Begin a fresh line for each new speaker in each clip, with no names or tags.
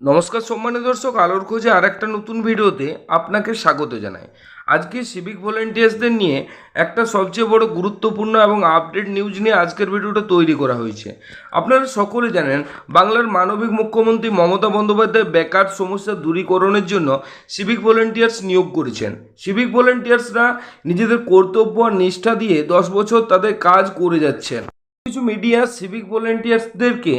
নমস্কার সম্মানিত দর্শক, আলোর খোঁজে আর একটা নতুন ভিডিওতে আপনাকে স্বাগত জানাই। আজকে সিভিক ভলেন্টিয়ার্সদের নিয়ে একটা সবচেয়ে বড় গুরুত্বপূর্ণ এবং আপডেট নিউজ নিয়ে আজকের ভিডিওটা তৈরি করা হয়েছে। আপনারা সকলে জানেন, বাংলার মানবিক মুখ্যমন্ত্রী মমতা বন্দ্যোপাধ্যায় বেকার সমস্যা দূরীকরণের জন্য সিভিক ভলেন্টিয়ার্স নিয়োগ করেছেন। সিভিক ভলেন্টিয়ার্সরা নিজেদের কর্তব্য আর নিষ্ঠা দিয়ে দশ বছর তাদের কাজ করে যাচ্ছেন। কিছু মিডিয়া সিভিক ভলেন্টিয়ার্সদেরকে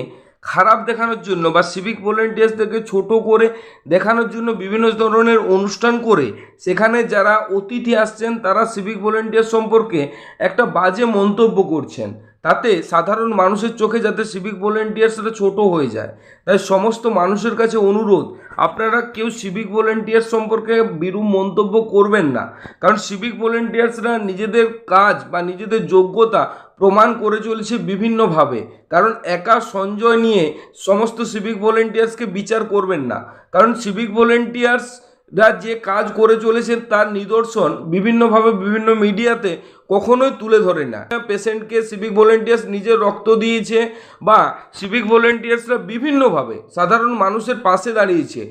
খারাপ দেখানোর জন্য বা সিভিক ভলেন্টিয়ার্সদেরকে ছোট করে দেখানোর জন্য বিভিন্ন ধরনের অনুষ্ঠান করে সেখানে যারা অতিথি আসছেন, তারা সিভিক ভলেন্টিয়ার সম্পর্কে একটা বাজে মন্তব্য করছেন। তাতে সাধারণ মানুষের চোখে যাতে সিভিক ভলেন্টিয়ার্সরা ছোট হয়ে যায়। তাই সমস্ত মানুষের কাছে অনুরোধ, আপনারা কেউ সিভিক ভলেন্টিয়ার সম্পর্কে বিরূপ মন্তব্য করবেন না। কারণ সিভিক ভলেন্টিয়ার্সরা নিজেদের কাজ বা নিজেদের যোগ্যতা প্রমাণ করে চলেছে বিভিন্নভাবে। কারণ একা সঞ্জয় নিয়ে সমস্ত সিভিক ভলেন্টিয়ার্সকে বিচার করবেন না। কারণ সিভিক ভলেন্টিয়ার্সরা যে কাজ করে চলেছেন তার নিদর্শন বিভিন্নভাবে বিভিন্ন মিডিয়াতে কখনোই তুলে ধরে না। পেশেন্টকে সিভিক ভলেন্টিয়ার্স নিজের রক্ত দিয়েছে বা সিভিক ভলেন্টিয়ার্সরা বিভিন্নভাবে সাধারণ মানুষের পাশে দাঁড়িয়েছে।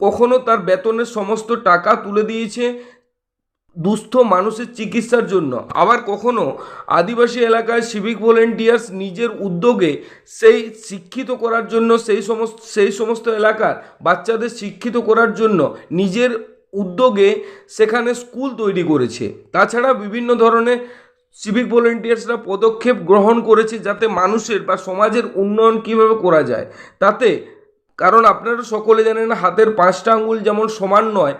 কখনো তার বেতনের সমস্ত টাকা তুলে দিয়েছে দুস্থ মানুষের চিকিৎসার জন্য। আবার কখনো আদিবাসী এলাকায় সিভিক ভলেন্টিয়ার্স নিজের উদ্যোগে সেই শিক্ষিত করার জন্য, সেই সমস্ত সেই সমস্ত এলাকার বাচ্চাদের শিক্ষিত করার জন্য নিজের উদ্যোগে সেখানে স্কুল তৈরি করেছে। তাছাড়া বিভিন্ন ধরনের সিভিক ভলেন্টিয়ার্সরা পদক্ষেপ গ্রহণ করেছে যাতে মানুষের বা সমাজের উন্নয়ন কীভাবে করা যায়। তাতে, কারণ আপনারা সকলে জানেন হাতের পাঁচটা আঙ্গুল যেমন সমান নয়,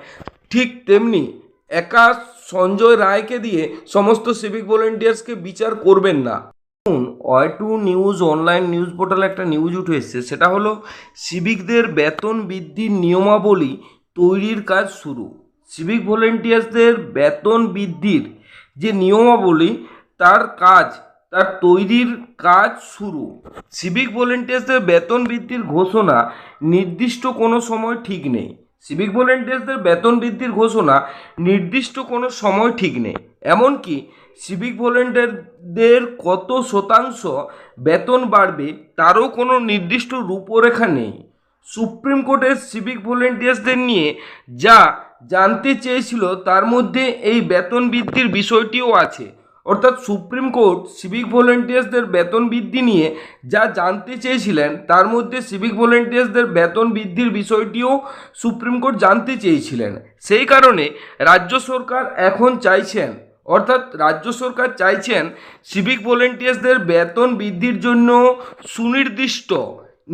ঠিক তেমনি একা সঞ্জয় রায়কে দিয়ে সমস্ত সিভিক ভলেন্টিয়ার্সকে বিচার করবেন না। Y two news online news পোর্টালে একটা নিউজ উঠে এসছে, সেটা হলো সিভিকদের বেতন বৃদ্ধির নিয়মাবলী তৈরির কাজ শুরু। সিভিক ভলেন্টিয়ার্সদের বেতন বৃদ্ধির যে নিয়মাবলী, তার কাজ, তার তৈরির কাজ শুরু। সিভিক ভলেন্টিয়ার্সদের বেতন বৃদ্ধির ঘোষণা নির্দিষ্ট কোনো সময় ঠিক নেই। সিভিক ভলেন্টিয়ার্সদের বেতন বৃদ্ধির ঘোষণা নির্দিষ্ট কোনো সময় ঠিক নেই। এমনকি সিভিক ভলেন্টিয়ারদের কত শতাংশ বেতন বাড়বে তারও কোনো নির্দিষ্ট রূপরেখা নেই। সুপ্রিম কোর্টের সিভিক ভলেন্টিয়ার্সদের নিয়ে যা জানতে চেয়েছিল তার মধ্যে এই বেতন বৃদ্ধির বিষয়টিও আছে। অর্থাৎ সুপ্রিম কোর্ট সিভিক ভলেন্টিয়ার্সদের বেতন বৃদ্ধি নিয়ে যা জানতে চেয়েছিলেন, তার মধ্যে সিভিক ভলেন্টিয়ার্সদের বেতন বৃদ্ধির বিষয়টিও সুপ্রিম কোর্ট জানতে চেয়েছিলেন। সেই কারণে রাজ্য সরকার এখন চাইছেন, অর্থাৎ রাজ্য সরকার চাইছেন সিভিক ভলেন্টিয়ার্সদের বেতন বৃদ্ধির জন্য সুনির্দিষ্ট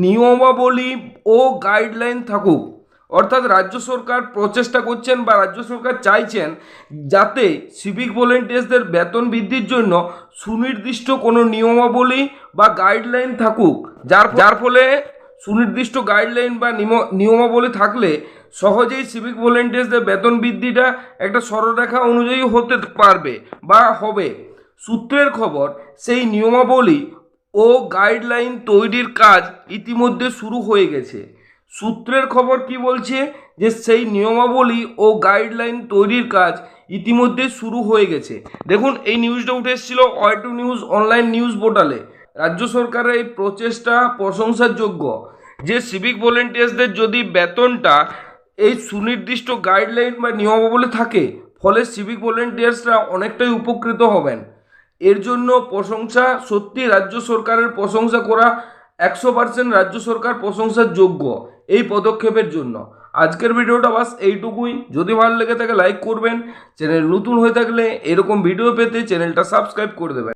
নিয়মাবলী ও গাইডলাইন থাকুক। অর্থাৎ রাজ্য সরকার প্রচেষ্টা করছেন বা রাজ্য সরকার চাইছেন যাতে সিভিক ভলেন্টিয়ার্সদের বেতন বৃদ্ধির জন্য সুনির্দিষ্ট কোনো নিয়মাবলী বা গাইডলাইন থাকুক। যার যার ফলে সুনির্দিষ্ট গাইডলাইন বা নিয়মাবলী থাকলে সহজেই সিভিক ভলেন্টিয়ার্সদের বেতন বৃদ্ধিটা একটা সরলরেখা অনুযায়ী হতে পারবে বা হবে। সূত্রের খবর, সেই নিয়মাবলী ও গাইডলাইন তৈরির কাজ ইতিমধ্যে শুরু হয়ে গেছে। সূত্রের খবর কি বলছে? যে সেই নিয়মাবলী ও গাইডলাইন তৈরির কাজ ইতিমধ্যে শুরু হয়ে গেছে। দেখুন, এই নিউজটা উঠে এসেছিল Y two news online news পোর্টালে রাজ্য সরকারের এই প্রচেষ্টা প্রশংসার যোগ্য যে সিভিক ভলেন্টিয়ার্সদের যদি বেতনটা এই সুনির্দিষ্ট গাইডলাইন বা নিয়মাবলী থাকে, ফলে সিভিক ভলেন্টিয়ার্সরা অনেকটাই উপকৃত হবেন। এর জন্য প্রশংসা সত্যি রাজ্য সরকারের প্রশংসা করা একশো পার্সেন্ট রাজ্য সরকার প্রশংসার যোগ্য এই পদক্ষেপের জন্য। আজকের ভিডিওটা বাস এইটুকুই। যদি ভালো লেগে থাকে লাইক করবেন। চ্যানেল নতুন হয়ে থাকলে এরকম ভিডিও পেতে চ্যানেলটা সাবস্ক্রাইব করে দেবেন।